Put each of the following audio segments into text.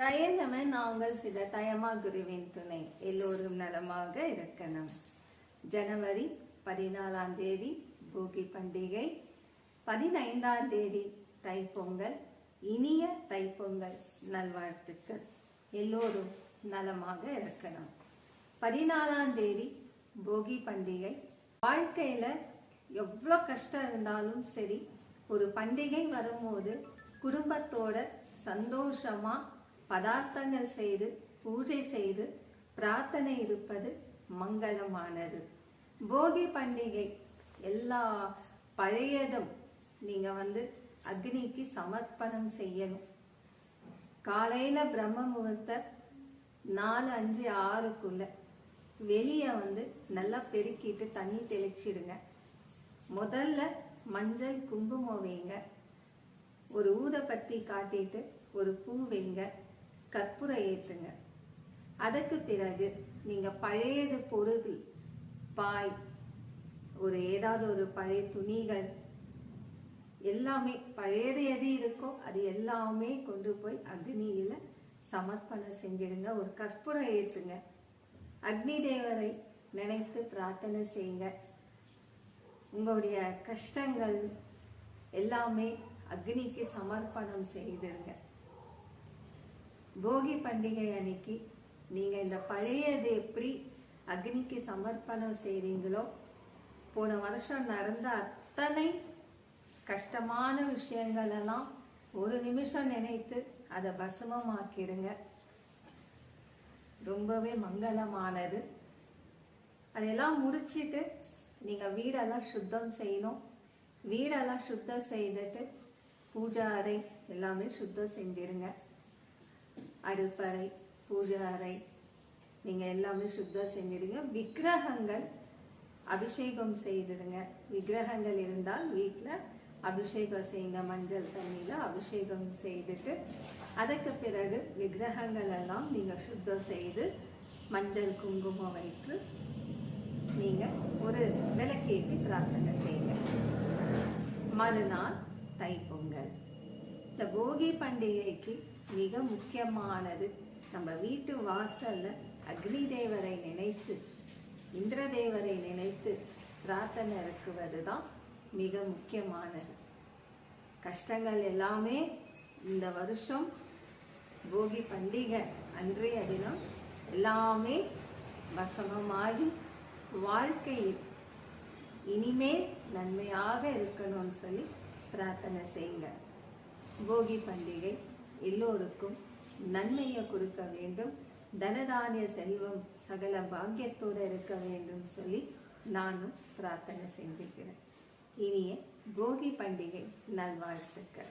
தயங்கமே நாங்கள் சில தயமா குருவின் துணை. எல்லோரும் நலமாக இருக்கணும். ஜனவரி பதினாலாம் தேதி போகி பண்டிகை. பதினைந்தாம் தேதி தைப்பொங்கல். இனிய தைப்பொங்கல் நல்வாழ்த்துக்கள். எல்லோரும் நலமாக இருக்கணும். பதினாலாம் தேதி போகி பண்டிகை. வாழ்க்கையில எவ்வளோ கஷ்டம் இருந்தாலும் சரி ஒரு பண்டிகை வரும்போது குடும்பத்தோட சந்தோஷமா பதார்த்தங்கள் செய்து பூஜை செய்து பிரார்த்தனை இருப்பது மங்களமானது. போகி பண்டிகை எல்லா பழையதும் நீங்க வந்து அக்னிக்கு சமர்ப்பணம் செய்யணும். காலையில பிரம்ம முகூர்த்த நாலு அஞ்சு ஆறுக்குள்ள வெளியே வந்து நல்லா பெருக்கிட்டு தண்ணி தெளிச்சிடுங்க. முதல்ல மஞ்சள் குங்குமம் வைங்க. ஒரு ஊதப்பத்தி காட்டிட்டு ஒரு பூ வைங்க. கற்பூரம் ஏற்றுங்க அதற்கு பிறகு நீங்க பழையது பொருள் பாய் ஒரு ஏதாவது ஒரு பழைய துணிகள் எல்லாமே பழையது எது இருக்கோ அது எல்லாமே கொண்டு போய் அக்னியில சமர்ப்பணம் செஞ்சிடுங்க. ஒரு கற்பூரம் ஏற்றுங்க அக்னி தேவரை நினைத்து பிரார்த்தனை செய்யுங்க. உங்களுடைய கஷ்டங்கள் எல்லாமே அக்னிக்கு சமர்ப்பணம் செய்திருங்க போகி பண்டிகை அன்னைக்கு நீங்கள் இந்த பழையது எப்படி அக்னிக்கு சமர்ப்பணம் செய்கிறீங்களோ போன வருஷம் நடந்த அத்தனை கஷ்டமான விஷயங்களெல்லாம் ஒரு நிமிஷம் நினைத்து அதை பசுமமாக்கிடுங்க ரொம்பவே மங்களமானது. அதெல்லாம் முடிச்சிட்டு நீங்கள் வீடெல்லாம் சுத்தம் செய்யணும். வீடெல்லாம் சுத்தம் செய்துட்டு பூஜா அறை எல்லாமே சுத்தம் செஞ்சிருங்க. அடுப்பறை பூஜை அறை. நீங்க எல்லாமே சுத்தம் செஞ்சிடுங்க. விக்கிரகங்கள் அபிஷேகம் செய்திருங்க விக்கிரகங்கள் இருந்தால் வீட்டில் அபிஷேகம் செய்யுங்க. மஞ்சள் தண்ணியில அபிஷேகம் செய்துட்டு அதுக்கு பிறகு விக்கிரகங்கள் எல்லாம் நீங்க சுத்தம் செய்து மஞ்சள் குங்குமம் வைத்து நீங்க ஒரு விளக்கேற்றி பிரார்த்தனை செய்யுங்க. மறுநாள் தைப்பொங்கல். இந்த போகி பண்டிகைக்கு மிக முக்கியமானது. நம்ம வீட்டு வாசல்ல அக்னி தேவரை நினைத்து இந்திர தேவரை நினைத்து பிரார்த்தனை இருக்குவது தான் மிக முக்கியமானது. கஷ்டங்கள் எல்லாமே இந்த வருஷம் போகி பண்டிகை அன்றைய தினம் எல்லாமே வசமமாகி வாழ்க்கையில் இனிமேல் நன்மையாக இருக்கணும்னு சொல்லி பிரார்த்தனை செய்யுங்க. போகி பண்டிகை எல்லோருக்கும் நன்மையை கொடுக்க வேண்டும். தனதானிய செல்வம் சகல பாக்கியத்தோடு இருக்க வேண்டும் சொல்லி நானும் பிரார்த்தனை செஞ்சுக்கிறேன். இனிய போகி பண்டிகை நல்வாழ்த்துக்கள்.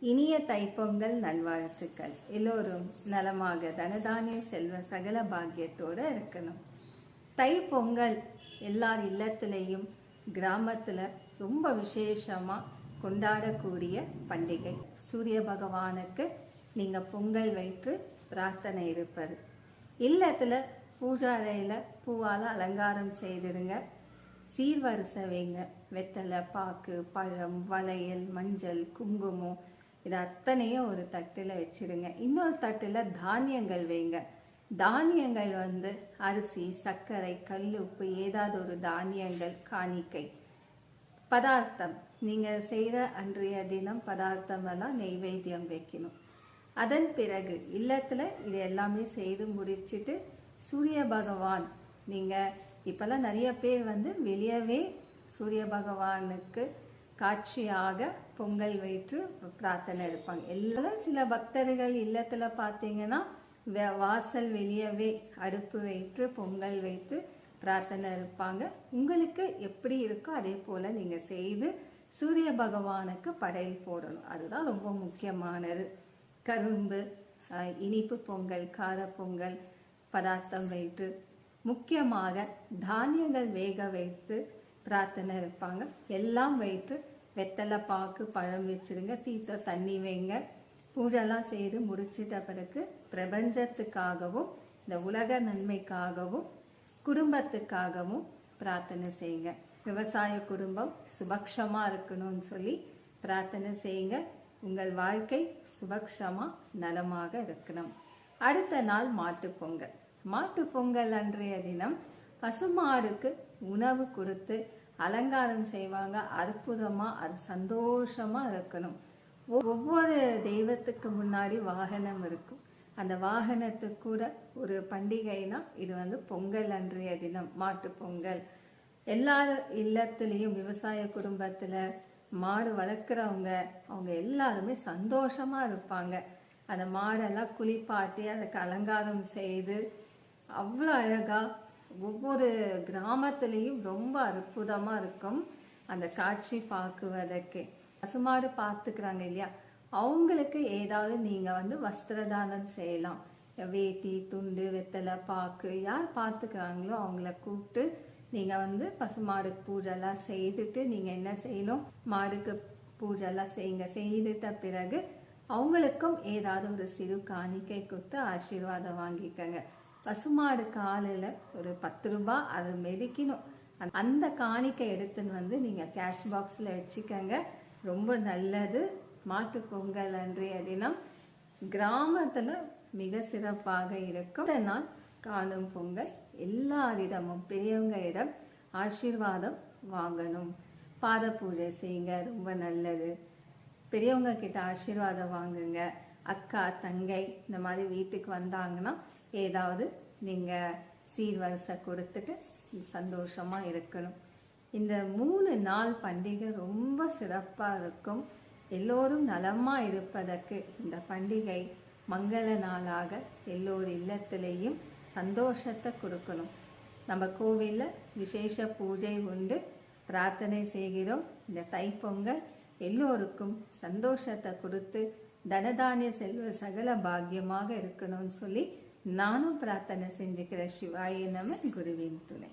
இனிய தைப்பொங்கல் நல்வாழ்த்துக்கள். எல்லோரும் நலமாக தனதானிய செல்வ சகல பாக்கியத்தோடு இருக்கணும். தைப்பொங்கல் எல்லார் இல்லத்திலையும் கிராமத்தில் ரொம்ப விசேஷமாக கொண்டாடக்கூடிய பண்டிகை. சூரிய பகவானுக்கு நீங்கள் பொங்கல் வைத்து பிரார்த்தனை இருப்பது. இல்லத்தில் பூஜா பூவால் அலங்காரம் செய்திருங்க சீர்வரிசை வைங்க. வெத்தலை பாக்கு பழம் வளையல் மஞ்சள் குங்குமம் இது அத்தனையும் ஒரு தட்டில் வச்சிருங்க. இன்னொரு தட்டில் தானியங்கள் வைங்க. தானியங்கள் வந்து அரிசி சர்க்கரை கல் உப்பு ஏதாவது ஒரு தானியங்கள் காணிக்கை பதார்த்தம். நீங்கள் செய்த அன்றைய தினம் பதார்த்தமெல்லாம் நெய்வேத்தியம் வைக்கணும். அதன் பிறகு இல்லத்தில் இது எல்லாமே செய்து முடிச்சுட்டு சூரிய பகவான் நீங்கள் இப்போல்லாம் நிறைய பேர் வந்து வெளியவே சூரிய பகவானுக்கு காட்சியாக பொங்கல் வைத்து பிரார்த்தனை இருப்பாங்க எல்லாம் சில பக்தர்கள் இல்லத்தில் பார்த்தீங்கன்னா வாசல் வெளியவே அடுப்பு வைத்து பொங்கல் வைத்து பிரார்த்தனை இருப்பாங்க உங்களுக்கு எப்படி இருக்கோ அதே போல் நீங்கள் செய்து சூரிய பகவானுக்கு படையல் போடணும். அதுதான் ரொம்ப முக்கியமானது. கரும்பு இனிப்பு பொங்கல் கார பொங்கல் பதார்த்தம் வைத்து முக்கியமாக தானியங்கள் வேக வைத்து பிரார்த்தனை இருப்பாங்க. எல்லாம் வைத்து வெத்தலை பாக்கு பழம் வச்சிருங்க தீர்த்த தண்ணி வைங்க. பூஜைலாம் செய்து முடிச்சிட்ட பிறகு பிரபஞ்சத்துக்காகவும் இந்த உலக நன்மைக்காகவும் குடும்பத்துக்காகவும் பிரார்த்தனை செய்யுங்க. விவசாய குடும்பம் சுபக்ஷமா இருக்கணும்னு சொல்லி பிரார்த்தனை செய்யுங்க. உங்கள் வாழ்க்கை சுபக்ஷமா நலமாக இருக்கணும். அடுத்த நாள் மாட்டு பொங்கல். மாட்டுப் பொங்கல் அன்றைய தினம் பசுமாடுக்கு உணவு கொடுத்து அலங்காரம் செய்வாங்க. அற்புதமா அது சந்தோஷமா இருக்கணும். ஒவ்வொரு தெய்வத்துக்கு முன்னாடி வாகனம் இருக்கும். அந்த வாகனத்துக்கு கூட ஒரு பண்டிகைனா இது வந்து பொங்கல் அன்றைய தினம் மாட்டு பொங்கல். எல்லா இல்லத்துலேயும் விவசாய குடும்பத்துல மாடு வளர்க்குறவங்க அவங்க எல்லாருமே சந்தோஷமா இருப்பாங்க. அந்த மாடெல்லாம் குளிப்பாட்டி அதுக்கு அலங்காரம் செய்து அவ்வளோ அழகா ஒவ்வொரு கிராமத்துலேயும் ரொம்ப அற்புதமா இருக்கும் அந்த காட்சி பார்க்குவதற்கு. பசுமாடு பார்த்துக்கிறாங்க இல்லையா? அவங்களுக்கு ஏதாவது நீங்க வந்து வஸ்திரதானம் செய்யலாம். வேட்டி துண்டு வெத்தலை பாக்கு யார் பார்த்துக்கிறாங்களோ அவங்கள கூப்பிட்டு நீங்க வந்து பசுமாடு பூஜைலாம் செய்துட்டு நீங்க என்ன செய்யணும்? மாடுக்கு பூஜைலாம் செய்யுங்க. செய்துட்ட பிறகு அவங்களுக்கும் ஏதாவது ஒரு சிறு காணிக்கை கொடுத்து ஆசீர்வாதம் வாங்கிக்கங்க. பசுமாடு காலில் ஒரு பத்து ரூபாய் அதை மெதிக்கணும். அந்த- காணிக்கை எடுத்துன்னு வந்து நீங்க கேஷ் பாக்ஸ்ல வச்சுக்கங்க. ரொம்ப நல்லது. மாட்டு பொங்கல் அன்றைய தினம் கிராமத்துல மிக சிறப்பாக இருக்கும். நாள் காணும் பொங்கல். எல்லாரிடமும் பெரியவங்களிடம் ஆசீர்வாதம் வாங்கணும். பாத பூஜை செய்யுங்க ரொம்ப நல்லது. பெரியவங்க கிட்ட ஆசீர்வாதம் வாங்குங்க. அக்கா தங்கை இந்த மாதிரி வீட்டுக்கு வந்தாங்கன்னா ஏதாவது நீங்க சீர்வரிசை கொடுத்துட்டு சந்தோஷமா இருக்கணும். இந்த மூணு நாள் பண்டிகை ரொம்ப சிறப்பா இருக்கும். எல்லோரும் நலமா இருப்பதற்கு இந்த பண்டிகை மங்கள நாளாக எல்லோர் இல்லத்திலேயும் சந்தோஷத்தை கொடுக்கணும். நம்ம கோவிலில் விசேஷ பூஜை உண்டு பிரார்த்தனை செய்கிறோம். இந்த தைப்பொங்கல் எல்லோருக்கும் சந்தோஷத்தை கொடுத்து தனதானிய செல்வ சகல பாக்கியமாக இருக்கணும்னு சொல்லி நானும் பிரார்த்தனை செஞ்சுக்கிற சிவாய நம குருவின் துணை.